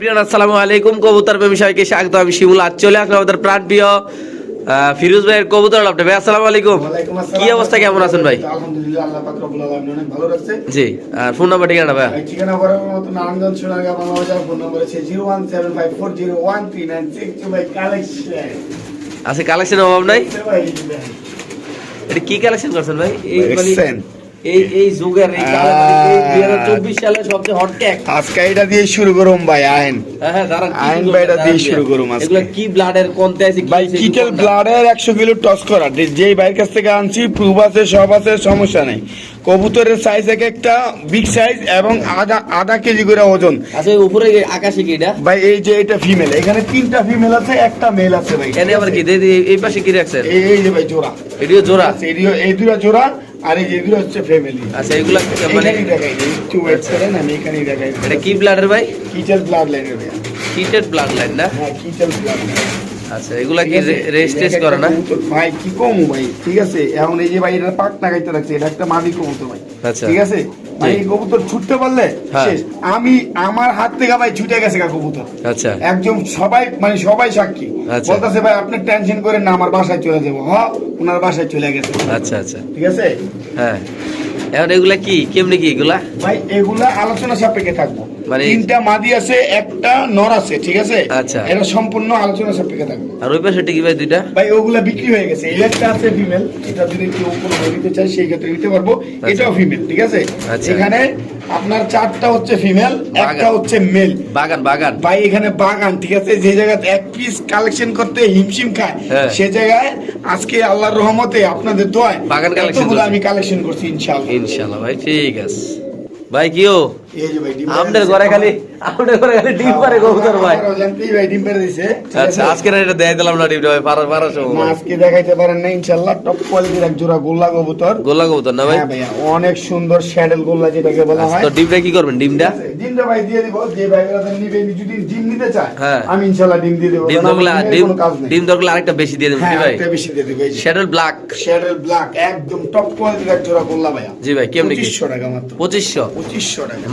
প্রিয় আসসালামু আলাইকুম। কবুতর প্রেমী সবাইকে স্বাগত। আমি শিমুল আজ চলে আসলাম আমাদের প্রাণ প্রিয় ফিরোজ ভাইয়ের কবুতর লাভটা ভাই আসসালামু আলাইকুম। কি অবস্থা? কেমন আছেন ভাই? আলহামদুলিল্লাহ আল্লাহ পাক রব্বুল আলামিন অনেক ভালো রাখছে জি আর ফোন নাম্বার ঠিকানা ভাই ঠিকানা বরাবর নারায়ণগঞ্জ সোনারগাঁ বাংলা ফোন নম্বর আছে কালেকশন আছে অভাব নাই? এটা কি কালেকশন করছেন ভাই? এই মানে? এই এই যুগের এই 2024 সালে সবচেয়ে হট ট্যাগ আজকে এটা দিয়ে শুরু করুম ভাই আহেন। হ্যাঁ হ্যাঁ আইন ভাই এটা দিয়ে শুরু করুম আজকে। এগুলো কি ব্লাডের কোনতে আছে ভাই কিটেল ব্লাডের একশো কিলো টস করা। যেই ভাইয়ের কাছ থেকে আনছি প্রুফ আছে সব আছে সমস্যা নেই। কবুতরের সাইজ এক একটা বিগ সাইজ এবং আধা আধা কেজি করে ওজন। আচ্ছা উপরে আকাশে কি এটা? ভাই এই যে এটা ফিমেল এখানে তিনটা ফিমেল আছে একটা মেল আছে ভাই। এনে আবার কি? এই পাশে কি রাখছেন? এই যে ভাই জোড়া। এটিও জোড়া? আচ্ছা, এই দুটো জোড়া আর এই হচ্ছে ফ্যামিলি আচ্ছা এগুলা মানে দেখাই একটু ওয়েট করেন আমি এখানেই দেখাই। এটা কি ব্লাডের ভাই? কিচেল ব্লাড লাইনের ভাই। হিটেড ব্লাড লাইন না হ্যাঁ কিচেল ব্লাড আচ্ছা এগুলা কি রেজিস্ট্রেজ করে না? ভাই কি কম ভাই? ঠিক আছে এখন এই যে ভাই এটা পাক লাগাইতে রাখছে এটা একটা মাদি কবুতর ভাই। আচ্ছা। ঠিক আছে? ভাই কবুতর ছুটতে পারলে হ্যাঁ। শেষ। আমি আমার হাত থেকে ভাই ছুটে গেছে গা কবুতর। আচ্ছা। একদম সবাই মানে সবাই সাক্ষী। আচ্ছা। বলতেছে ভাই আপনি টেনশন করেন না আমার বাসায় চলে যাব। হ ওনার বাসায় চলে গেছে। আচ্ছা আচ্ছা। ঠিক আছে? হ্যাঁ। এখন এগুলা কি? কেমনি কি এগুলা? ভাই এগুলা আলোচনা সাপেক্ষে থাকব। মানে- তিনটা মাদি আছে একটা নর আছে ঠিক আছে? আচ্ছা। এটা সম্পূর্ণ আলোচনা সাপেক্ষে থাকবে। আর ওই পাশে কি ভাই দুইটা? ভাই ওগুলা বিক্রি হয়ে গেছে। এই একটা আছে ফিমেল এটা যদি কেউ কোনো নিতে চায় সেই ক্ষেত্রে নিতে পারব। এটাও ফিমেল ঠিক আছে? আচ্ছা। এখানে আপনার চারটা হচ্ছে ফিমেল একটা হচ্ছে মেল বাগান বাগান। ভাই এখানে বাগান ঠিক আছে? যে জায়গাতে এক পিস কালেকশন করতে হিমশিম খায় হ্যাঁ। সে জায়গায় আজকে আল্লাহর রহমতে আপনাদের দোয়ায় বাগান করছেন। আমি কালেকশন করছি ইনশাআল্লাহ। ইনশাল্লাহ ভাই ঠিক আছে। ভাই কিও? আমাদের ঘরে খালি আমাদের ঘরে খালি ডিম পারে কবুতর ভাই। ভাই? ডিম পেড়ে দিছে। আচ্ছা আজকে এটা দেয় দিলাম না ডিমটা ভাই পারা পারা সব। আজকে দেখাইতে পারেন না ইনশাআল্লাহ টপ কোয়ালিটির এক জোড়া গোল্লা কবুতর। গোল্লা কবুতর না ভাই? হ্যাঁ অনেক সুন্দর স্যাডেল গোল্লা যেটাকে বলা আচ্ছা, হয়। তো ডিমটা কি করবেন? ডিমটা? ডিমটা ভাই দিয়ে দিব যে ভাইরা নিবে যদি ডিম নিতে চায় হ্যাঁ। আমি ইনশাআল্লাহ ডিম দিয়ে দেবো। ডিম দরকার ডিম কোনো কাজ নেই। ডিম দরকার আরেকটা বেশি দিয়ে দেবেন ভাই। একটা বেশি দিয়ে দেবো শ্যাডেল ব্ল্যাক শ্যাডেল ব্ল্যাক একদম টপ কোয়ালিটির এক জোড়া গোল্লা ভাইয়া। জি ভাই কেমনি কি? পঁচিশশো টাকা মাত্র।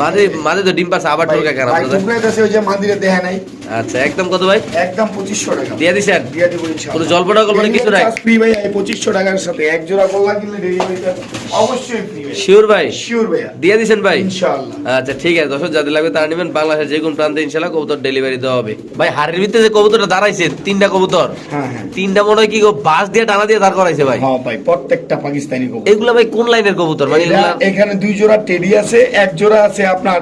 মাঝে মাঝে তো ডিম পাচ্ছে আবার কেন ভাই টুকরাই দেশে ওই যে মাদিরে দেহা নাই। আচ্ছা একদম কত ভাই? একদম পঁচিশশো টাকা। দিয়ে দিছেন? দিয়ে দেবো ইনশাআল্লাহ। কোনো জল্পনা কল্পনা কিছু নাই? ফ্রি ভাই এই পঁচিশশো টাকার সাথে। এক জোড়া গোল্লা কিনলে ডেলিভারিটা অবশ্যই ফ্রি ভাই। শিওর ভাই? শিওর ভাইয়া। দিয়ে দিছেন ভাই? ইনশাআল্লাহ। আচ্ছা ঠিক আছে দর্শক যাদের লাগবে তারা নেবেন। বাংলাদেশের যে কোন প্রান্তে ইনশাল্লাহ কবুতর ডেলিভারি দেওয়া হবে। ভাই হাড়ির ভিতরে যে কবুতরটা দাঁড়াইছে তিনটা কবুতর হ্যাঁ হ্যাঁ। তিনটা মনে হয় কি বাঁশ দিয়ে টানা দিয়ে দাঁড় করাইছে ভাই? হ্যাঁ ভাই প্রত্যেকটা পাকিস্তানি কবুতর। এগুলো ভাই কোন লাইনের কবুতর? মানে এখানে দুই জোড়া টেডি আছে এক জোড়া আছে আপনার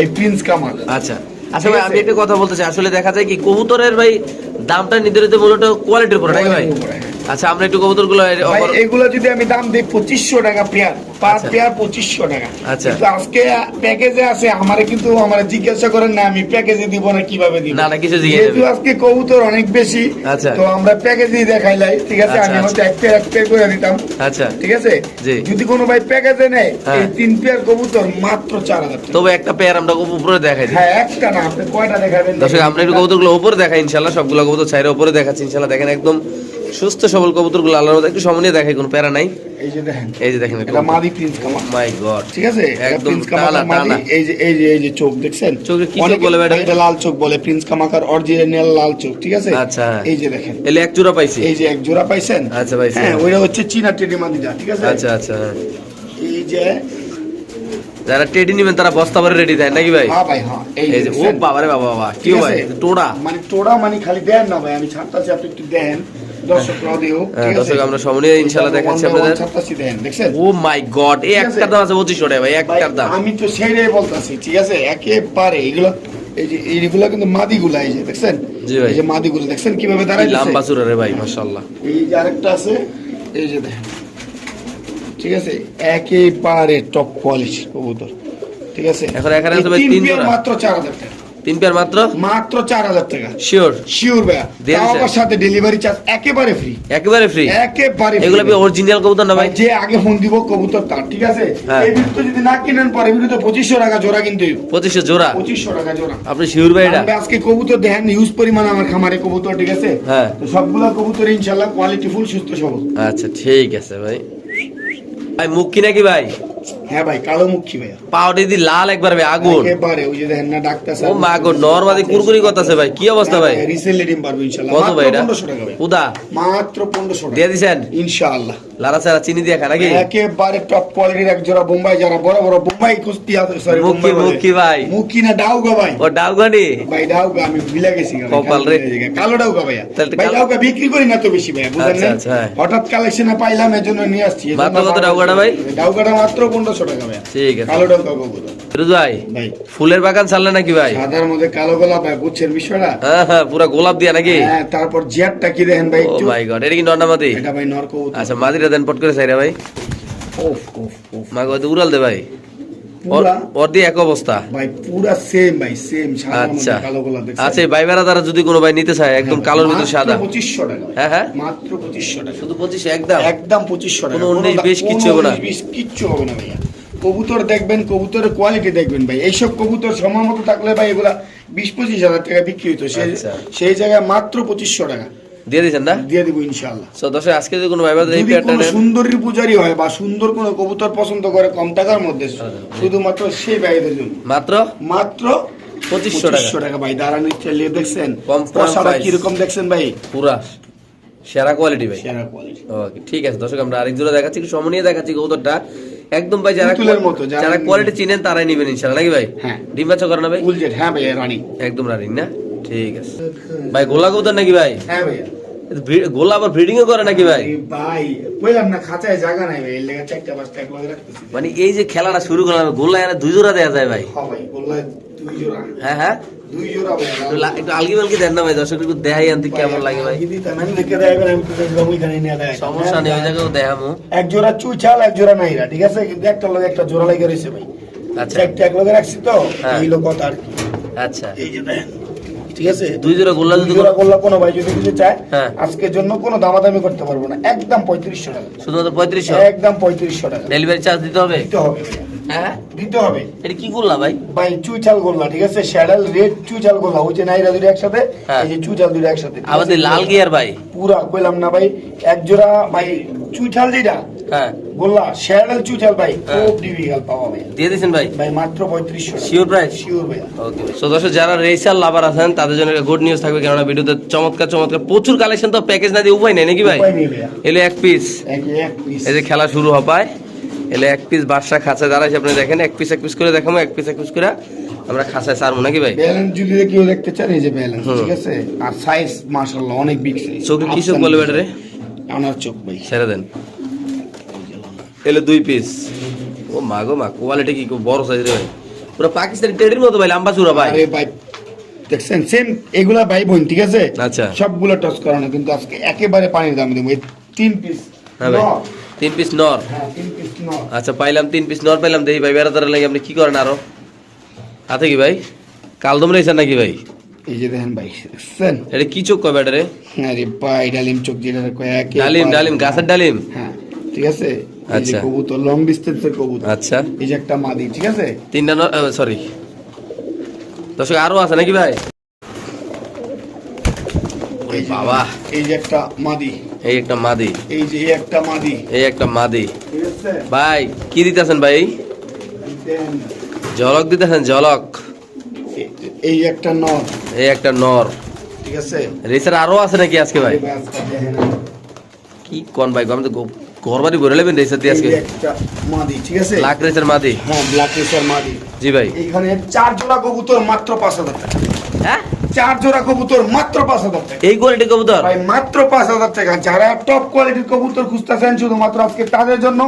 এই প্রিন্স কামাল। আচ্ছা। আচ্ছা ভাই আমি একটা কথা বলতে চাই। আসলে দেখা যায় কি কবুতরের ভাই দামটা নির্ধারিত মূলত কোয়ালিটির উপর নাকি ভাই। আচ্ছা আমরা একটু কবুতরগুলো এগুলো যদি আমি দাম দিই পঁচিশশো টাকা পেয়ার। পার আচ্ছা। পেয়ার পঁচিশশো টাকা। আচ্ছা। কিন্তু আজকে প্যাকেজে আছে আমারে কিন্তু আমার জিজ্ঞাসা করেন না আমি প্যাকেজে দিব না কীভাবে দিব? না, না, কিছু যেহেতু আজকে কবুতর অনেক বেশি আচ্ছা। তো আমরা প্যাকেজেই দেখাইলাই ঠিক আছে? আমি। হয়তো এক পেয়ার এক পেয়ার করে দিতাম। আচ্ছা। ঠিক আছে? যদি কোনো ভাই প্যাকেজে নেয় হ্যাঁ। এই তিন পেয়ার কবুতর মাত্র চার হাজার তবে একটা পেয়ার আমরা উপরে দেখাই হ্যাঁ একটা না আপনি কয়টা দেখাবেন? দর্শক আমরা একটু কবুতরগুলো উপরে দেখাই ইনশাল্লাহ সবগুলো কবুতর ছাইরে উপরে দেখাচ্ছি ইনশাল্লাহ দেখেন একদম সুস্থ সবল কবুতরগুলো আল্লাহর মধ্যে একটু সময় দেখাই কোনো প্যারা নাই। এই যে দেখেন এই যে দেখেন এটা মাদি প্রিন্স কামাল মাই গড ঠিক আছে? একদম এই যে এই যে এই যে চোখ দেখছেন? চোখে কি চোখ বলে ম্যাডাম? এটা লাল চোখ বলে প্রিন্স কামাকার অরিজিনাল লাল চোখ ঠিক আছে? আচ্ছা। এই যে দেখেন। এলে এক চূড়া পাইছি। এই যে এক জোড়া পাইছেন? আচ্ছা, পাইছি। হ্যাঁ ওইটা হচ্ছে চীনা টেডি মাদিটা ঠিক আছে? আচ্ছা আচ্ছা হ্যাঁ। এই যে যারা টেডি নিবেন তারা বস্তা ভরে রেডি দেয় নাকি ভাই? হ্যাঁ ভাই হ্যাঁ এই যে ও বাবা রে বাবা বাবা কি ভাই টোড়া মানে টোড়া মানে খালি দেন না ভাই আমি ছাড়তাছি আপনি একটু দেন। দর্শক হ্যাঁ, দর্শক, আমরা সমন্বয়ে ইনশাআল্লাহ দেখাচ্ছি আপনাদের। দেখছেন? ও মাই গড এই একটার দাম আছে পঁচিশশো টাকা ভাই একটার দাম। আমি তো সেইটাই বলতাছি ঠিক আছে? একেবারে এগুলো এই যে এইগুলো কিন্তু মাদিগুলা এই যে দেখছেন? জি ভাই। এই যে মাদিগুলো দেখছেন কীভাবে দাঁড়ায় লম্বা চূড়া রে ভাই মাশাআল্লাহ। এই যে আরেকটা আছে এই যে দেখেন। ঠিক আছে? একেবারে টপ কোয়ালিটি কবুতর। ঠিক আছে? এখন এখানে এই তিন তিন জোড়া। মাত্র চার হাজার টাকা। তিন পেয়ার মাত্র? মাত্র চার হাজার টাকা। শিওর শিওর ভাইয়া? আবার সাথে ডেলিভারি চার্জ একেবারে ফ্রি একেবারে ফ্রি একেবারে এগুলো। অরিজিনাল কবুতর না ভাই? যে আগে ফোন দিব কবুতর তার ঠিক আছে? হ্যাঁ। এই বিরুদ্ধে যদি না কিনেন পরে বিরুদ্ধে পঁচিশশো টাকা জোড়া কিন্তু পঁচিশশো জোড়া? পঁচিশশো টাকা জোড়া। আপনি শিওর ভাই এটা? আজকে কবুতর দেখেন ইউজ পরিমাণ আমার খামারে কবুতর ঠিক আছে? হ্যাঁ। তো সবগুলা কবুতর ইনশাল্লাহ কোয়ালিটি ফুল সুস্থ সবল। আচ্ছা ঠিক আছে ভাই। ভাই মুখ কি নাকি ভাই? হ্যাঁ ভাই কালো মুখী ভাইয়া। পাউডি দি লাল একবার ভাই আগুন। একেবারে ওই যে দেখেন না ডাক্তার ও মা গো নরমাদি কুরকুরি করতেছে ভাই। কি অবস্থা ভাই? রিসেন্টলি ডিম পারব ইনশাআল্লাহ কত ভাই এটা? 1500 টাকা ভাই। উদা? মাত্র 1500 টাকা। দিয়ে দিছেন? ইনশাআল্লাহ। লারা সারা চিনি দিয়ে খা নাকি? একেবারে টপ কোয়ালিটির এক জোড়া বোম্বাই যারা বড় বড় বোম্বাই কুস্তি আছে সরি মুখী, মুখী ভাই। মুখী না ডাউগা ভাই। ও ডাউগানি? ভাই ডাউগা আমি ভুলে গেছি কপাল রে। কালো ডাউগা ভাইয়া। ভাই ডাউগা বিক্রি করি না তো বেশি ভাই বুঝলেন? আচ্ছা? আচ্ছা। হঠাৎ কালেকশনে পাইলাম এজন্য নিয়ে আসছি। মাত্র কত ডাউগাটা ভাই? ডাউগাটা মাত্র 1500 টাকা ভাই ঠিক আছে। কালো ডাউগা ফিরোজ ভাই ভাই। ফুলের বাগান চাললে নাকি ভাই? সাদার মধ্যে কালো গোলাপ ভাই বুঝছেন বিষয়টা। হ্যাঁ হ্যাঁ পুরা গোলাপ দিয়া নাকি? হ্যাঁ তারপর জিয়ারটা কি দেখেন ভাই ও মাই গড এটা কি নর্নামাদি এটা ভাই নর কবুতর আচ্ছা মাদিরা দেন পট করে চাইরা ভাই। ওফ ওফ ওফ মা গো উড়াল দে ভাই। ওর দিয়ে এক অবস্থা। ভাই পুরা সেম ভাই সেম সাদার আচ্ছা। কালো গোলাপ দেখছেন? আচ্ছা ভাই বেড়া দ্বারা যদি কোনো ভাই নিতে চায় একদম কালোর ভিতর সাদা। পঁচিশশো টাকা। ভাই। হ্যাঁ হ্যাঁ। মাত্র টাকা। শুধু পঁচিশ একদম। একদম পঁচিশশো টাকা। কোনো উনিশ, দা- বিশ কিচ্ছু হবে না। কিচ্ছু হবে না ভাইয়া। কবুতর দেখবেন কবুতরের কোয়ালিটি দেখবেন ভাই। এইসব কবুতর সময় মতো থাকলে ভাই এগুলা বিশ পঁচিশ হাজার টাকা বিক্রি হতো আচ্ছা। সেই জায়গায় মাত্র পঁচিশশো টাকা। দিয়ে দিয়েছেন না? দিয়ে দিব ইনশাল্লাহ সো দর্শক আজকে যদি কোনো ভাই বাদ এই পূজারি হয় বা সুন্দর কোনো কবুতর পছন্দ করে কম টাকার মধ্যে আচ্ছা। শুধুমাত্র সেই ভাইদের জন্য। মাত্র? মাত্র পঁচিশশো টাকা। টাকা। ভাই দাঁড়ানি চালিয়ে দেখছেন। price। কীরকম দেখছেন ভাই? পুরা। সেরা কোয়ালিটি ভাই। সেরা কোয়ালিটি ওকে ঠিক আছে দর্শক আমরা আরেক জোড়া দেখাচ্ছি সময় নিয়ে দেখাচ্ছি কৌতরটা একদম ভাই যারা যারা- কোয়ালিটি চিনেন তারাই নেবেন ইনশাআল্লাহ নাকি ভাই? হ্যাঁ। ডিম বাচ্চা করে না ভাই? হ্যাঁ ভাই রানী। একদম রানিং না? ঠিক আছে। ভাই গোলা কৌতর নাকি ভাই? হ্যাঁ ভাইয়া। ভি- গোলা আবার ব্রিডিং করে নাকি ভাই? ভাই বললাম না খাঁচায় জায়গা নাই ভাই এর লেগে চারটা পাঁচটা এক লগে রাখতেছি। মানে এই যে খেলাটা শুরু করলাম গোলা এনে দুই জোড়া দেওয়া যায় ভাই। হ্যাঁ ভাই বললে দুই জোড়া। হ্যাঁ হ্যাঁ। দুই জোড়া ভাই একটু আলগি দেন না ভাই দর্শক একটু দেখাই আনতে কেমন লাগে ভাই। সমস্যা নেই ওই জায়গাও দেখামু। এক জোড়া চুইছাল এক জোড়া নাইরা ঠিক আছে? কিন্তু একটা লগে একটা জোড়া লাগে রয়েছে ভাই। আচ্ছা। একটা এক লগে রাখছি তো হ্যাঁ। এই লোক কথা আর কি। আচ্ছা। এই যে দেখেন। ঠিক আছে? দুই জোড়া গোল্লা যদি জোড়া করলে কোনো ভাই যদি কিছু চায় হ্যাঁ। আজকের জন্য কোনো দামাদামি করতে পারব না। একদম পঁয়ত্রিশশো টাকা। শুধুমাত্র পঁয়ত্রিশশো? একদম পঁয়ত্রিশশো টাকা। ডেলিভারি চার্জ দিতে হবে? দিতে হবে। হ্যাঁ? দিতে হবে। এটা কি ভাই? ভাই চুইচাল গোল্লা ঠিক আছে? শ্যাডেল রেড চুইচাল গোল্লা ওই যে নাইরা দুটো একসাথে হ্যাঁ। এই যে চুইচাল দুটো একসাথে আবার লাল গিয়ার ভাই। পুরা কইলাম না ভাই এক জোড়া ভাই চুইচাল যেটা হ্যাঁ। গোল্লা ভাই হ্যাঁ। খুব পাওয়া ভাই। দিয়ে দিয়েছেন ভাই? ভাই মাত্র পঁয়ত্রিশশো শিওর প্রাইস শিওর ভাইয়া ওকে সো দর্শক যারা রেসার লাভার আছেন তাদের জন্য গুড নিউজ থাকবে কেননা ভিডিওতে চমৎকার চমৎকার প্রচুর কালেকশন তো প্যাকেজ না দিয়ে উপায় নেই নাকি ভাই? এলে এক পিস এক এক পিস এই যে খেলা শুরু হবায় এলে এক পিস বাদশা খাঁচা যারা আপনি দেখেন এক পিস এক পিস করে দেখাবো এক পিস এক পিস করে আমরা খাঁচায় সারবো নাকি ভাই? ব্যালেন্স যদি কেউ দেখতে চান এই যে ব্যালেন্স ঠিক আছে? আর সাইজ মাশাআল্লাহ অনেক বিগ সাইজ চোখে কি চোখ বলে আনার চোখ ভাই। ছেড়ে দেন। এলে দুই পিস ও মা গো মা কোয়ালিটি কি বড় সাইজ রে ভাই। পুরো পাকিস্তানি টেডির মতো ভাই লম্বা চূড়া ভাই। আরে ভাই দেখছেন সেম এগুলা ভাই বোন ঠিক আছে? আচ্ছা। সবগুলো টস করানো কিন্তু আজকে একেবারে পানির দাম দেবো। তিন পিস হ্যাঁ ভাই। তিন পিস নর। হ্যাঁ তিন পিস আচ্ছা পাইলাম তিন পিস নর পাইলাম দেখি ভাই। বেড়াতার লাগে আপনি কি করেন আরও? আছে কি ভাই? কালদম রয়েছেন নাকি ভাই? এই যে দেখেন ভাই দেখছেন? এটা কি চোখ কয় ব্যাটারে? আরে ভাই ডালিম চোখ যেটা কয় ডালিম ডালিম গাছের ডালিম? হ্যাঁ ঠিক আছে? আচ্ছা। কবুতর লং ডিস্টেন্সের কবুতর আচ্ছা এই যে একটা মাদি ঠিক আছে তিনটা সরি দর্শক আরও আছে নাকি ভাই ওরে এই যে- বাবা এই যে একটা মাদি এই একটা মাদি এই যে এই একটা মাদি এই একটা মাদি ভাই কি দিতেছেন ভাই ঝলক দিতেছেন ঝলক এই- একটা নর এই একটা নর ঠিক আছে রেসার আরও আছে নাকি আজকে ভাই। কি কোন ভাই আমি তো ঘর বাড়ি ভরে নেবেন রেসার দিয়ে আজকে? একটা মাদি ঠিক আছে? লাখ রেসার মাদি। হ্যাঁ ব্ল্যাক রেসার মাদি। জি ভাই। এইখানে চার জোড়া কবুতর মাত্র পাঁচ হাজার টাকা। হ্যাঁ? চার জোড়া কবুতর মাত্র পাঁচ হাজার টাকা। এই কোয়ালিটি কবুতর? ভাই মাত্র পাঁচ হাজার টাকা। যারা টপ কোয়ালিটির কবুতর খুঁজতেছেন শুধুমাত্র আজকে তাদের জন্য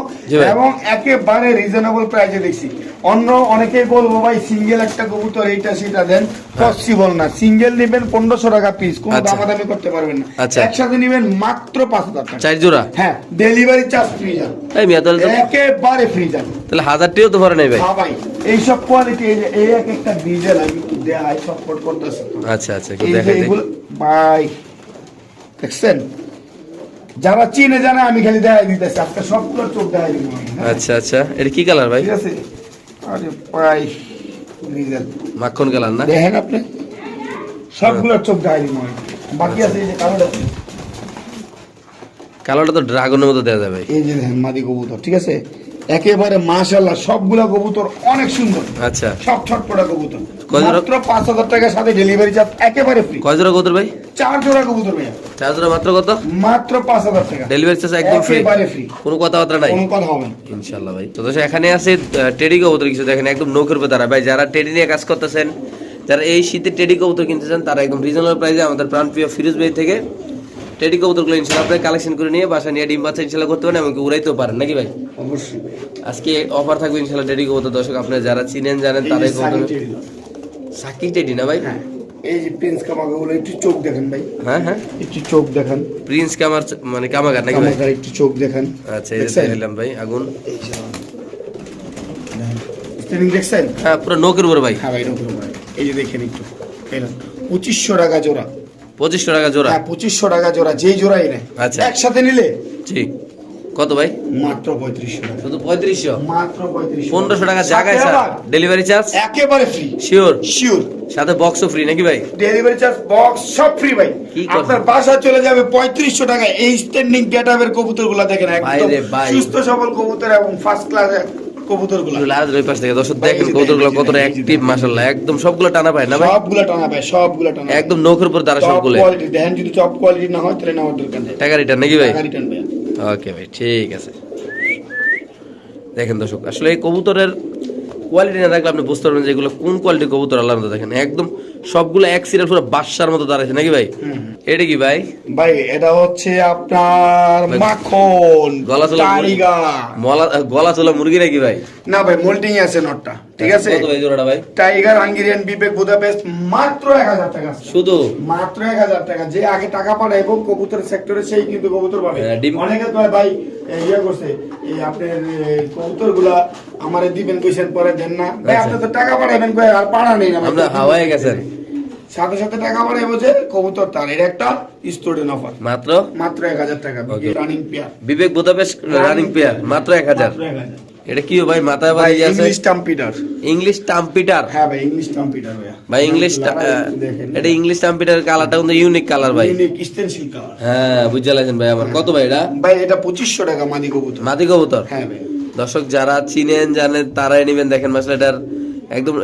এবং একেবারে রিজনেবল প্রাইসে দেখছি। অন্য অনেকেই বলব ভাই সিঙ্গেল একটা কবুতর এইটা সেটা দেন। পসিবল না। সিঙ্গেল নেবেন পনেরোশো টাকা পিস কোনো আচ্ছা। দামাদামি করতে পারবেন না। আচ্ছা। একসাথে নেবেন মাত্র পাঁচ হাজার টাকা। চার জোড়া? হ্যাঁ ডেলিভারি চার্জ ফ্রি যান এই মিয়া তাহলে একেবারে ফ্রি যান তাহলে হাজারটিও তো ভরে নেই ভাই ভাই এইসব কোয়ালিটি এই এই এক একটা ডিজেল আমি একটু দেখাই সাপোর্ট করতেছি। আচ্ছা আচ্ছা একটু এই দেখাই দেখি। ভাই দেখছেন? যারা চিনে জানে আমি খালি দেখাই দিতেছি। আজকে সবগুলো চোখ দেখাই দিব হ্যাঁ? আচ্ছা আচ্ছা। এটা কি কালার ভাই? ঠিক আছে? আরে ভাই। মাখন কালার না? দেখেন আপনি। সবগুলো চোখ ডায়েরি মনে বাকি আছে এই যে কালোটা। কালারটা তো ড্রাগনের মতো দেওয়া যাবে। এই যে দেখেন মাদি কবুতর ঠিক আছে? একেবারে মাশাল্লাহ সবগুলা কবুতর অনেক সুন্দর। আচ্ছা। সব ছটপটা কবুতর। মাত্র পাঁচ হাজার টাকার সাথে ডেলিভারি চার্জ একেবারে ফ্রি কয় জোড়া কবুতর ভাই? চার জোড়া কবুতর ভাইয়া। চার জোড়া মাত্র কত? মাত্র পাঁচ হাজার টাকা। ডেলিভারি চার্জ একদম ফ্রি একেবারে ফ্রি কোনো কথাবার্তা নাই? কোনো কথা হবে না। ইনশাল্লাহ ভাই। তো এখানে আছে টেডি কবুতর কিছু দেখেন একদম নৌকের উপর দাঁড়ায় ভাই যারা টেডি নিয়ে কাজ করতেছেন যারা এই শীতে টেডি কবুতর কিনতে চান তারা একদম রিজনেবল প্রাইসে আমাদের প্রাণপ্রিয় ফিরোজ ভাই থেকে টেডি কবুতরগুলো ইনশাল্লাহ আপনি কালেকশন করে নিয়ে বাসা নিয়ে ডিম বাচ্চা ইনশাল্লাহ করতে পারেন এমনকি উড়াইতেও পারেন নাকি ভাই? অবশ্যই। আজকে অফার থাকবে ইনশাল্লাহ টেডি কবুতর দর্শক আপনারা যারা চিনেন জানেন তারাই কবুতর সাকি টেডি না? ভাই? হ্যাঁ। এই যে প্রিন্স কামাগাগুলো একটু চোখ দেখেন ভাই। হ্যাঁ হ্যাঁ। একটু চোখ দেখান। প্রিন্স কামার মানে কামাগার নাকি ভাই? কামাগার একটু চোখ দেখান। আচ্ছা এই যে? দেখালাম ভাই আগুন। স্টেরিং দেখছেন? হ্যাঁ পুরো নৌকের উপর ভাই। হ্যাঁ ভাই এরকম ভাই। এই যে দেখেন একটু। পঁচিশশো টাকা জোড়া। পঁচিশশো টাকা জোড়া। হ্যাঁ পঁচিশশো টাকা জোড়া যেই জোড়াই নেয়। আচ্ছা। একসাথে নিলে? ঠিক কত ভাই? মাত্র পঁয়ত্রিশশো শুধু পঁয়ত্রিশশো? মাত্র পঁয়ত্রিশশো পনেরোশো টাকা জায়গায় স্যার। ডেলিভারি চার্জ একেবারে ফ্রি শিওর শিওর সাথে বক্সও ফ্রি নাকি ভাই? ডেলিভারি চার্জ বক্স সব ফ্রি ভাই। আপনার বাসা চলে যাবে পঁয়ত্রিশশো টাকা এই স্ট্যান্ডিং গেট আপের কবুতরগুলা দেখেন একদম। সুস্থ সবল কবুতর এবং ফার্স্ট ক্লাস কবুতর লাজ ওই পাশ থেকে। দর্শক দেখেন এই যে কতগুলো দেখেন, কতটা অ্যাক্টিভ দেখেন। একদম সবগুলো টানা পায় না ভাই? সবগুলা টানা ভাই সবগুলা টানা একদম নৌকের উপর টপ সবগুলো কোয়ালিটি দেখেন যদি টপ কোয়ালিটি না হয় তাহলে নেওয়ার দরকার নেই। টাকা রিটার্ন নাকি ভাই? টাকা রিটার্ন ভাই ওকে ভাই ঠিক আছে। দেখেন দর্শক আসলে এই কবুতরের কোয়ালিটি না থাকলে আপনি বুঝতে পারবেন যে এগুলো কোন কোয়ালিটি কবুতর আল্লাহ মতো দেখেন। একদম সবগুলো এক সিরিয়াল পুরো বাসার মতো দাঁড়াইছে নাকি ভাই? এটা কি ভাই? ভাই এটা হচ্ছে আপনার মাখন গলা চলা গলা চলা মুরগি নাকি ভাই? না ভাই মোল্ডিং আছে নটটা। ঠিক আছে? কত ভাই জোড়াটা ভাই? টাইগার হাঙ্গেরিয়ান বিবেক বুদাপেস্ট মাত্র এক হাজার টাকা শুধু? মাত্র এক হাজার টাকা। যে আগে টাকা পাঠায় এবং কবুতর সেক্টরে সেই কিন্তু কবুতর পাবে। হ্যাঁ, অনেকে তো ভাই ইয়ে করছে এই আপনার কবুতরগুলা আমারে দিবেন কইছেন পরে দেন না। ভাই আচ্ছা। আপনি তো টাকা পাঠাবেন কই আর পাড়া নেই না। আমরা হাওয়ায় গেছেন। সাথে সাথে টাকা পাঠাইবো যে কবুতর তার। এটা একটা স্টুডেন্ট অফার মাত্র? মাত্র এক হাজার টাকা. Running pair Bibek Budapest running pair মাত্র এক হাজার। এটা কি ভাই মাথায় ভাই আছে? ইংলিশ টাম্পিটার ইংলিশ টাম্পিটার হ্যাঁ ভাই ইংলিশ টাম্পিটার ভাই ভাই ইংলিশ এটা ইংলিশ টাম্পিটার কালারটা কিন্তু ইউনিক কালার ভাই। ইউনিক স্টেনসিল কালার হ্যাঁ বুঝতে লাগছেন ভাই আমার। কত ভাই এটা? ভাই এটা পঁচিশশো টাকা মাদি কবুতর। মাদি কবুতর? হ্যাঁ ভাই। দর্শক যারা চিনেন জানেন তারাই নেবেন। দেখেন মাসলে এটার একদম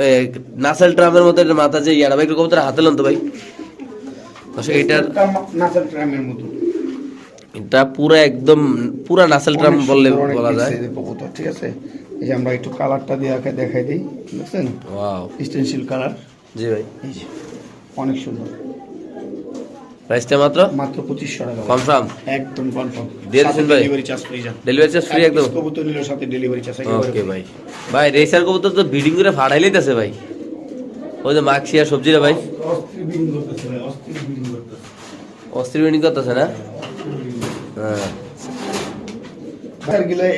নাসেল ট্রামের মতো এটার মাথা যে ইয়ারা। ভাই কবুতর হাতে লন তো ভাই। দর্শক এটার এটা নাসাল ট্রামের মতো। এটা পুরো একদম পুরা নাসেল ট্রাম বললে বলা যায়। ঠিক আছে? এই যে আমরা একটু কালারটা দিয়ে আগে দেখাই দিই বুঝছেন? ওয়াও স্টেনসিল কালার জি ভাই। অনেক সুন্দর। প্রাইসটা মাত্র? মাত্র পঁচিশশো টাকা। কনফার্ম একদম কনফার্ম দিয়ে দিচ্ছেন ভাই? ডেলিভারি চার্জ ফ্রি যান ডেলিভারি চার্জ ফ্রি একদম। কবুতর নিলে সাথে ডেলিভারি চার্জ। ওকে ভাই। ভাই রেসার কবুতর তো বিডিং করে ফাড়াই লইতেছে ভাই। ওই যে মাক্সি আর সবজিটা ভাই। অস্থির বিডিং করতেছে ভাই অস্থির বিডিং করতেছে। অস্থির বিডিং করতেছে না?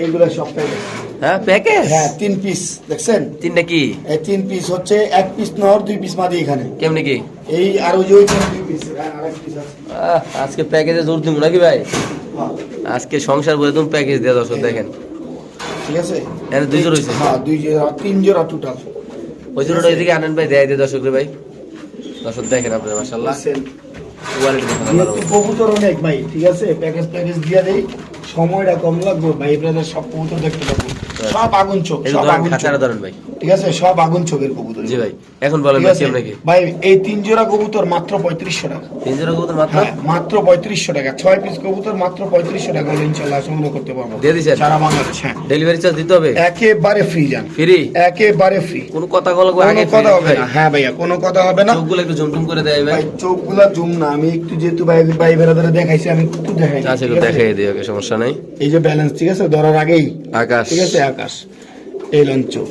এগুলো সব প্যাকেজ হ্যাঁ প্যাকেজ হ্যাঁ তিন পিস দেখছেন? তিনটা কি? এই তিন পিস হচ্ছে এক পিস দুই পিস মাদি এখানে। কেমনি কি? এই আর ওই যে দুই পিস আর এক পিস আছে। আহ, আজকে প্যাকেজে জোর দিব নাকি ভাই? হ্যাঁ, আজকে সংসার বলে তুমি প্যাকেজ দিয়ে দর্শক দেখেন। ঠিক আছে? এখানে দুই জোড়া হয়েছে। হ্যাঁ দুই জোড়া তিন জোড়া টোটাল ওই জোড়াটা এদিকে আনেন ভাই দেয় দিয়ে দর্শক ভাই। দর্শক দেখেন আপনার কবুতর অনেক ভাই ঠিক আছে? প্যাকেজ প্যাকেজ দিয়ে দেই সময়টা কম লাগবে। ভাই আপনাদের সব কবুতর দেখতে পাবো। সব আগুন চোখ সব আগুন চোখ। ভাই। ঠিক আছে? সব আগুন চোখের কবুতর জি ভাই। এখন বলেন ভাই কেমন নাকি ভাই এই তিন জোড়া কবুতর মাত্র পঁয়ত্রিশশো টাকা। তিন জোড়া কবুতর মাত্র? হ্যাঁ মাত্র পঁয়ত্রিশশো টাকা। ছয় পিস কবুতর মাত্র পঁয়ত্রিশশো টাকা হলে ইনশাল্লাহ সংগ্রহ করতে পারব। দিয়ে দিছেন? সারা বাংলাদেশ হ্যাঁ। ডেলিভারি চার্জ দিতে হবে? একেবারে ফ্রি যান ফ্রি একেবারে ফ্রি কোনো কথা বলো আগে কথা হবে না। হ্যাঁ ভাইয়া কোনো কথা হবে না। চোখগুলো একটু ঝুমঝুম করে দেয় ভাই। চোখগুলা জুম না। আমি একটু যেহেতু ভাই ভাই বেড়াদারে দেখাইছি আমি একটু দেখাই আচ্ছা একটু দেখাই দিই ওকে সমস্যা নাই। এই যে ব্যালেন্স ঠিক আছে? ধরার আগেই। আকাশ। ঠিক আছে? আকাশ। এই লন চোখ।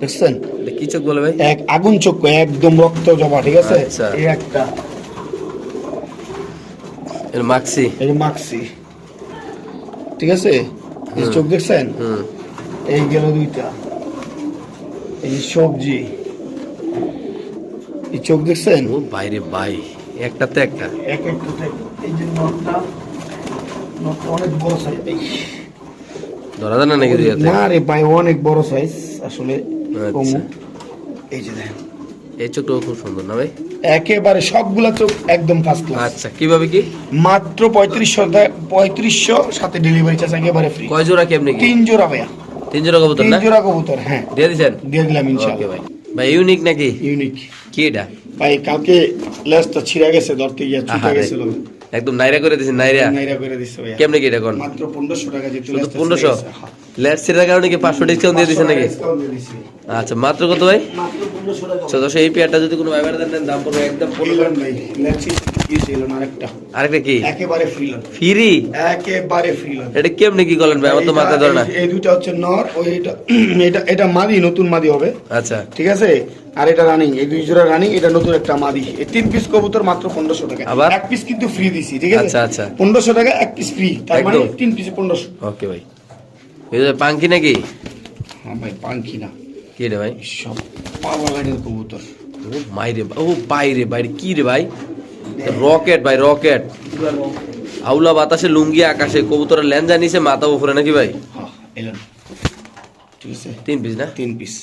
দেখছেন? কি চোখ বলে ভাই? এক আগুন চোখ একদম রক্ত জবা ঠিক আছে? আচ্ছা। এই একটা। এর মাক্সি। যে মাক্সি। ঠিক আছে? এই চোখ দেখছেন? এই গেল দুইটা। এই সবজি। এই চোখ দেখছেন? ও বাইরে ভাই একটাতে একটা। এক একটা এই যে নটটা নটটা অনেক বড় সাইজ ধরা যায় না নাকি না রে ভাই অনেক বড় সাইজ আসলে। এই যে দেখেন। এই চোখটাও খুব সুন্দর না ভাই? একেবারে সবগুলা চোখ একদম ফার্স্ট ক্লাস আচ্ছা কীভাবে কি? মাত্র পঁয়ত্রিশশো পঁয়ত্রিশশো সাথে ডেলিভারি চার্জ একেবারে ফ্রি কয় জোড়া কেমনি তিন জোড়া ভাইয়া। তিন জোড়া কবুতর তিন না জোড়া কবুতর হ্যাঁ। দিয়ে দিছেন? দিয়ে দিলাম ইনশাআল্লাহ। ভাই। ভাই ইউনিক নাকি? ইউনিক কি এটা? ভাই কালকে লেজটা ছিঁড়ে গেছে ধরতে গিয়ে ছুটে গেছিল। একদম নাইরা করে দিছেন নাইরা। নাইরা করে ভাইয়া। কেমনে কি এটা কোন মাত্র পনেরোশো টাকা যেহেতু শুধু লেজটা পনেরোশো? ছিঁড়ে গেছে, হ্যাঁ। লেট সিটার কারণে কি পাঁচশো ডিসকাউন্ট দিয়ে দিচ্ছেন নাকি? দিছি। আচ্ছা মাত্র কত ভাই? মাত্র পনেরোশো টাকা। আচ্ছা এই পেয়ারটা যদি কোনো ব্যবহার দেন দাম পড়বে একদম ভাই লেটসি কি ছিল আরেকটা। আরেকটা কি? একেবারে ফ্রিলন ফিরি একেবারে ফ্রিলন এটা কেমনে কি করলেন ভাই? আমার তো মাথা ধরে না। এই দুইটা হচ্ছে নর ওই এটা এটা এটা মাদি নতুন মাদি হবে। আচ্ছা। ঠিক আছে? আর এটা রানিং এই দুই জোড়া রানিং এটা নতুন একটা মাদি। এই তিন পিস কবুতর মাত্র পনেরোশো টাকা। আবার? এক পিস কিন্তু ফ্রি দিছি ঠিক আছে? আচ্ছা, আচ্ছা। পনেরোশো টাকা এক পিস ফ্রি তার মানে তিন পিস পনেরোশো। ওকে ভাই। এই যে পাঙ্কি নাকি? হ্যাঁ ভাই পাঙ্কি না। কি রে ভাই? সব পাওয়া লাইনের কবুতর। ও মাইরে ও বাইরে বাইরে কি রে ভাই? রকেট ভাই রকেট। আউলা বাতাসে লুঙ্গি আকাশে কবুতরের ল্যাঞ্জা নিচে মাথা উপরে নাকি ভাই? হ্যাঁ এলেন ঠিক আছে? তিন পিস না? তিন পিস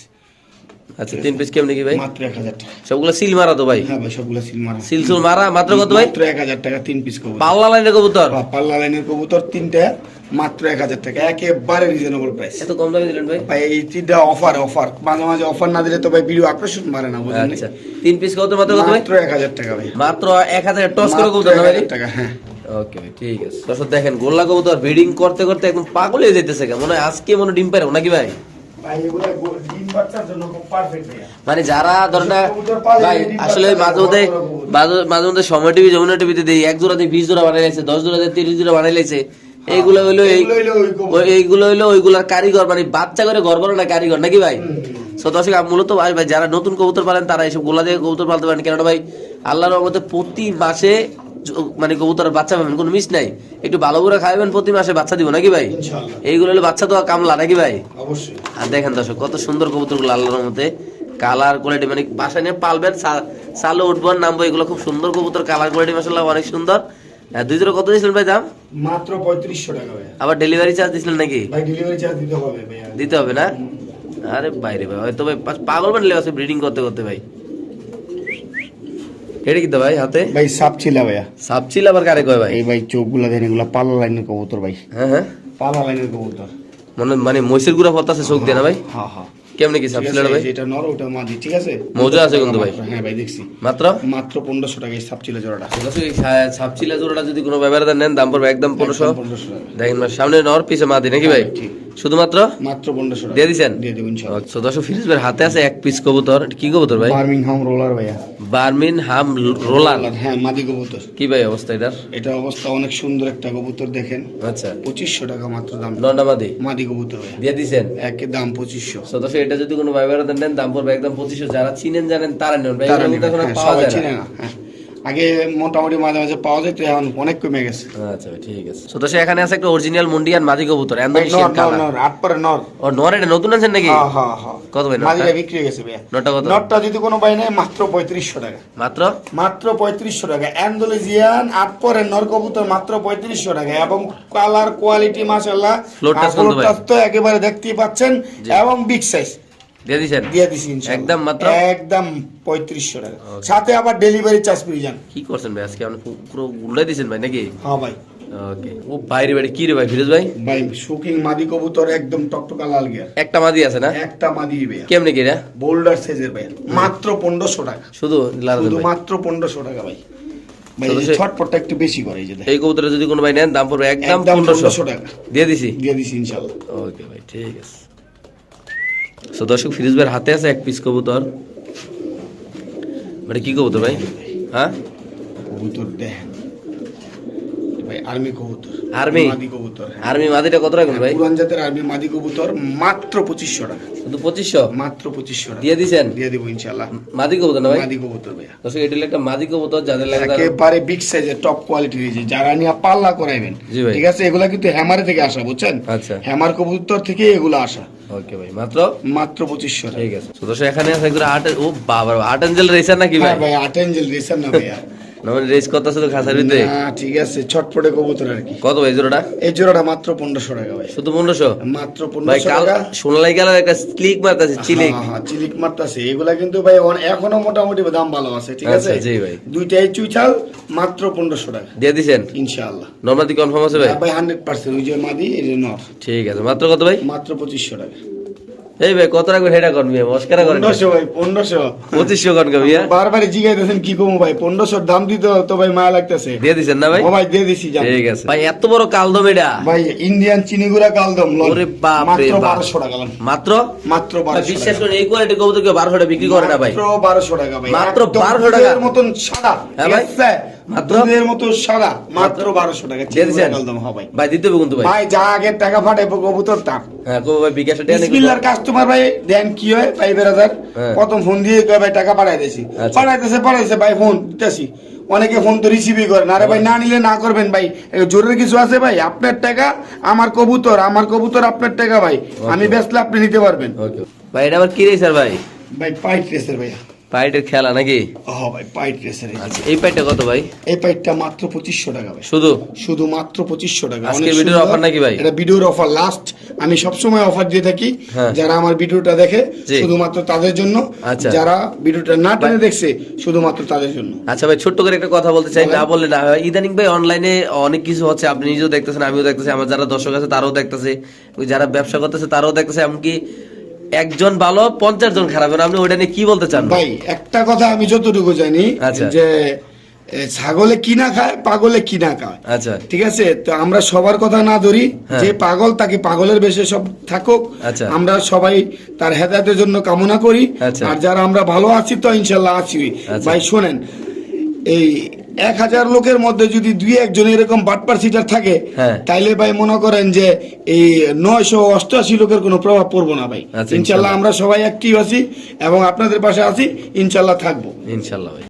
আচ্ছা তিন পিস কেমনে কি ভাই? মাত্র এক হাজার টাকা। সবগুলো সিল মারা তো ভাই? হ্যাঁ ভাই সবগুলো সিল মারা। সিল সুল মারা? মাত্র কত ভাই? মাত্র এক হাজার টাকা তিন পিস কবুতর। পাল্লা লাইনের কবুতর? বা পাল্লা লাইনের কবুতর তিনটা মাত্র এক হাজার টাকা। একেবারে রিজনেবল প্রাইস এত কম দামে দিলেন ভাই? ভাই এই তিনটা অফার অফার মাঝে মাঝে অফার না দিলে তো ভাই ভিডিও আকর্ষণ মারে না বুঝলেন আচ্ছা। তিন পিস কত মাত্র কত ভাই? মাত্র এক হাজার টাকা ভাই। মাত্র এক হাজার টস করে কবুতর ভাই? 1000 টাকা হ্যাঁ। ওকে ভাই ঠিক আছে। দর্শক দেখেন গোল্লা কবুতর ব্রিডিং করতে করতে একদম পাগল হয়ে যেতেছে কেন মনে হয় আজকে মনে হয় ডিম পারে নাকি ভাই? ভাই এগুলো মানে যারা ধরেন ভাই আসলে মাঝে মধ্যে। মাঝে- মধ্যে সময় টিভি যমুনা টিভিতে দেই এক জোড়া দিয়ে বিশ জোড়া বানাই লাইছে দশ জোড়া দিয়ে তিরিশ জোড়া বানাই লাইছে। এইগুলো হইল। এইগুলো হইল ওইগুলার কারিগর মানে বাচ্চা করে ঘর করে না কারিগর নাকি ভাই? সো দর্শক মূলত ভাই ভাই যারা নতুন কবুতর পালেন তারা এইসব গোলা দিয়ে কবুতর পালতে পারেন। কেননা ভাই আল্লাহর রহমতে প্রতি মাসে মানে কবুতরের বাচ্চা পাবেন কোনো মিস নাই। একটু ভালো করে খাইবেন প্রতি মাসে বাচ্চা দিব নাকি ভাই? এইগুলো হলো বাচ্চা তো কামলা নাকি ভাই? আর দেখেন দর্শক কত সুন্দর কবুতরগুলো আল্লাহর মতে কালার কোয়ালিটি মানে বাসা নিয়ে পালবেন সালে উঠবেন নামবো এগুলো খুব সুন্দর কবুতর কালার কোয়ালিটি মাসাল্লাহ অনেক সুন্দর। দুই জোড়া কত দিয়েছিলেন ভাই দাম? মাত্র পঁয়ত্রিশশো টাকা আবার ডেলিভারি চার্জ দিয়েছিলেন নাকি? ভাই ডেলিভারি চার্জ দিতে হবে দিতে হবে না? আরে বাইরে ভাই হয়তো ভাই পাগল বানলে আছে ব্রিডিং করতে করতে ভাই। এটা কি তো ভাই হাতে ভাই সাপ ছিল ভাইয়া সাপ ছিল আবার কারে কয় ভাই এই ভাই চোখগুলো দেন এগুলো পাল্লা লাইনের কবুতর ভাই হ্যাঁ হ্যাঁ পাল্লা লাইনের কবুতর মানে মানে মহিষের গুড়া পড়তাছে চোখ দিয়ে না ভাই হ্যাঁ হ্যাঁ কেমনে কি আছে, ভাই? যেটা নর ওটা মাদি ঠিক আছে? মজা আছে কিন্তু ভাই। হ্যাঁ ভাই দেখছি। মাত্র? মাত্র পনেরোশো টাকা এই সাপ ছিল জোড়াটা দর্শক, এই সা- জোড়াটা যদি কোনো ব্যবহার নেন দাম পড়বে একদম পনেরোশো। পনেরোশো টাকা। দেখেন ভাই, সামনে নর পিছে মাদি নাকি ভাই? শুধুমাত্র? মাত্র পনেরোশো টাকা। দিয়ে দিছেন? দিয়ে দেবেন ইনশাআল্লাহ। আচ্ছা দর্শক ফিরিজ হাতে আছে এক পিস কবুতর। কি কবুতর ভাই? বার্মিংহাম রোলার ভাইয়া। বার্মিন হাম রোলার। হ্যাঁ মাদি কবুতর। কি ভাই অবস্থা এটার? এটা অবস্থা অনেক সুন্দর একটা কবুতর দেখেন। আচ্ছা। পঁচিশশো টাকা মাত্র দাম। লন্ডা মাদি মাদি কবুতর ভাই দিয়ে দিছেন? একে দাম পঁচিশশো। So, দর্শক, এটা যদি কোনো ভাই নেন দাম পড়বে একদম পঁচিশশো। যারা চিনেন জানেন তারা নেন। ভাই এখন হ্যাঁ, পাওয়া যায় না। আগে মোটামুটি মাঝে মাঝে পাওয়া যেত এখন অনেক কমে গেছে। আচ্ছা ঠিক আছে। দর্শক, এখানে আছে একটা অরিজিনাল মুন্ডিয়ান মাদি কবুতর ভাই, নর, নর, কালার। নর, আট পরে নর। ও নর এটা নতুন আছেন নাকি? হ্যাঁ, হ্যাঁ, হ্যাঁ। কত ভাই? মাদিটা বিক্রি হয়ে গেছে নটটা কত? নটটা যদি কোনো ভাই নেয় মাত্র পঁয়ত্রিশশো টাকা। মাত্র? মাত্র পঁয়ত্রিশশো টাকা। অ্যান্ডোলেজিয়ান আট পরের নর কবুতর মাত্র পঁয়ত্রিশশো টাকা। এবং কালার কোয়ালিটি Float touch তো একেবারে দেখতেই পাচ্ছেন এবং বিগ সাইজ দিয়ে দিছেন দিয়ে দিছি একদম মাত্র? একদম পঁয়ত্রিশশো টাকা। সাথে আবার ডেলিভারি চার্জ ফ্রি যান। কি করছেন ভাই আজকে? আপনি পুরো উল্লাই দিছেন ভাই নাকি? হ্যাঁ ভাই। ওকে ও বাইরে কি রে ভাই ফিরোজ ভাই? ভাই শুকিং মাদি কবুতর একদম টকটকা লাল গিয়ার একটা মাদি আছে না? একটা মাদি ভাইয়া। কেমনে কি এটা? বোল্ডার সাইজের ভাইয়া। মাত্র পনেরোশো টাকা। শুধু লাল শুধু মাত্র পনেরোশো টাকা ভাই। ভাই ছটপটটা একটু বেশি করে এই যে এই কবুতরে যদি কোনো ভাই নেন দাম পড়বে একদম টাকা। দিয়ে দিছি? দিয়ে দিছি ওকে ভাই ঠিক আছে। সো দর্শক ফিরিজ ভাইয়ের হাতে আছে এক পিস কবুতর। মানে কি কবুতর ভাই? হ্যাঁ? কবুতর দেখেন ভাই আর্মি কবুতর। আর্মি? মাদি কবুতর হ্যাঁ। আর্মি মাদিটা কত রাখুন ভাই? পুরান জাতের আর্মি মাদি কবুতর মাত্র পঁচিশশো টাকা। শুধু পঁচিশশো? মাত্র পঁচিশশো টাকা। দিয়ে দিছেন দিয়ে দিব ইনশাল্লাহ মাদি কবুতর না ভাই? মাদি কবুতর ভাইয়া। দর্শক এটা একটা মাদি কবুতর যাদের লাগে একেবারে বিগ সাইজের টপ কোয়ালিটির এই যে যারা নিয়ে পাল্লা করাইবেন। ঠিক আছে? এগুলা কিন্তু হ্যামারে থেকে আসা বুঝছেন? আচ্ছা। হ্যামার কবুতর থেকে এগুলো আসা। ওকে ভাই। মাত্র? মাত্র পঁচিশশো ঠিক আছে। তো এখানে আছে আট ও বাবা আট এঞ্জেল রেসার নাকি ভাই? হ্যাঁ ভাই আট এঞ্জেল রেসার না ভাইয়া। না রেস কত আছে তো খাসার ভিতরে? ঠিক আছে ছটপটে কবুতর আর কি। কত ভাই জোড়াটা? এই জোড়াটা মাত্র টাকা ভাই। শুধু মাত্র ভাই পনেরোশো কাল টাকা। সোনালাই গেল একটা ক্লিক মারতেছে চিলিক। হ্যাঁ, হ্যাঁ, চিলিক মারতাছে। এগুলা কিন্তু ভাই এখনও মোটামুটি দাম ভালো আছে ঠিক আছে? আচ্ছা, জি ভাই। দুইটাই চুইচাল মাত্র টাকা। দিয়ে দিছেন? ইনশাআল্লাহ। নর্মাদি কনফার্ম আছে ভাই? হ্যাঁ ভাই হান্ড্রেড পার্সেন্ট ওই যে মাদি এই যে নর। ঠিক আছে মাত্র কত ভাই? মাত্র পঁচিশশো টাকা। এই ভাই কত রাখবেন করবি মস্কারা করেন পনেরোশো ভাই। পনেরোশো। পঁচিশশো কন জিগাইতেছেন কি কমু ভাই পনেরোশোর দাম দিতে তো ভাই মায়া লাগতেছে। দিয়ে দিছেন না ভাই? ও ভাই দিয়ে দিছি ঠিক আছে। ভাই এত বড় কালদম এটা। ভাই ইন্ডিয়ান চিনিগুড়া কালদম। ওরে বাপ রে মাত্র বাপ। বারোশো টাকা লন। মাত্র? মাত্র ভাই, বারোশো বিশ্বাস টাকা। করেন এই কোয়ালিটি কবুতর কেউ বারোশো টাকা বিক্রি করে না ভাই। মাত্র বারোশো টাকা ভাই। মাত্র 1200 টাকা? দুধের মতন সাদা। হ্যাঁ ভাই? মাত্র? দুধের মতো সাদা। মাত্র? বারোশো টাকা চিনিগুড়া কালদম হ্যাঁ ভাই। ভাই দিতে হবে কিন্তু ভাই। ভাই যা আগের টাকা ফাটাইবো কবুতর তার হ্যাঁ ভাই বিকাশ কাস্টমার ভাই দেন কি হয়? ভাই বেরাদার হ্যাঁ। প্রথম ফোন দিয়ে কয় ভাই টাকা পাঠাই দিয়েছি। আচ্ছা। পাঠাইতেছে পাঠাইছে ভাই ফোন দিতেছি। অনেকে ফোন তো রিসিভই করে না। রে ভাই না নিলে না করবেন ভাই। জোরের কিছু আছে ভাই? আপনার টাকা আমার কবুতর আমার কবুতর আপনার টাকা ভাই। আমি বেচলে আপনি নিতে পারবেন। ভাই এটা আবার কি রে স্যার ভাই? ভাই পাইট রে স্যার ভাইয়া। পাইটের খেলা নাকি? ও ভাই পাইট রেসের এই যে। আচ্ছা এই পাইটটা কত ভাই? এই পাইটটা মাত্র পঁচিশশো টাকা ভাই। শুধু? শুধু মাত্র পঁচিশশো টাকা। অনেক ভিডিওর offer নাকি ভাই? এটা ভিডিওর অফার লাস্ট আমি সবসময় অফার দিয়ে থাকি হ্যাঁ। যারা আমার ভিডিওটা দেখে শুধুমাত্র তাদের জন্য। আচ্ছা। যারা ভিডিওটা না টেনে দেখছে শুধুমাত্র তাদের জন্য। আচ্ছা ভাই ছোট্ট করে একটা কথা বলতে চাই না বললে না। ইদানিং ভাই অনলাইনে অনেক কিছু হচ্ছে আপনি নিজেও দেখতেছেন আমিও দেখতেছি আমার যারা দর্শক আছে তারাও দেখতেছে যারা ব্যবসা করতেছে তারাও দেখতেছে এমনকি একজন ভালো পঞ্চাশ জন খারাপ আপনি ওইটা নিয়ে কি বলতে চান ভাই একটা কথা আমি যতটুকু জানি আচ্ছা। যে ছাগলে কিনা খায় পাগলে কিনা খায় আচ্ছা ঠিক আছে তো আমরা সবার কথা না ধরি হ্যাঁ। যে পাগল তাকে পাগলের বেশে সব থাকুক আচ্ছা। আমরা সবাই তার হেদায়তের জন্য কামনা করি আচ্ছা। আর যারা আমরা ভালো আছি তো ইনশাল্লাহ আছি। ভাই শোনেন এই এক হাজার লোকের মধ্যে যদি দুই একজন এরকম বাটপার সিটার থাকে হ্যাঁ। তাইলে ভাই মনে করেন যে এই নয়শো অষ্টআশি লোকের কোনো প্রভাব পড়ব না ভাই। আচ্ছা, ইনশাল্লাহ আমরা সবাই অ্যাক্টিভ আছি এবং আপনাদের পাশে আছি ইনশাল্লাহ থাকব। ইনশাল্লাহ ভাই।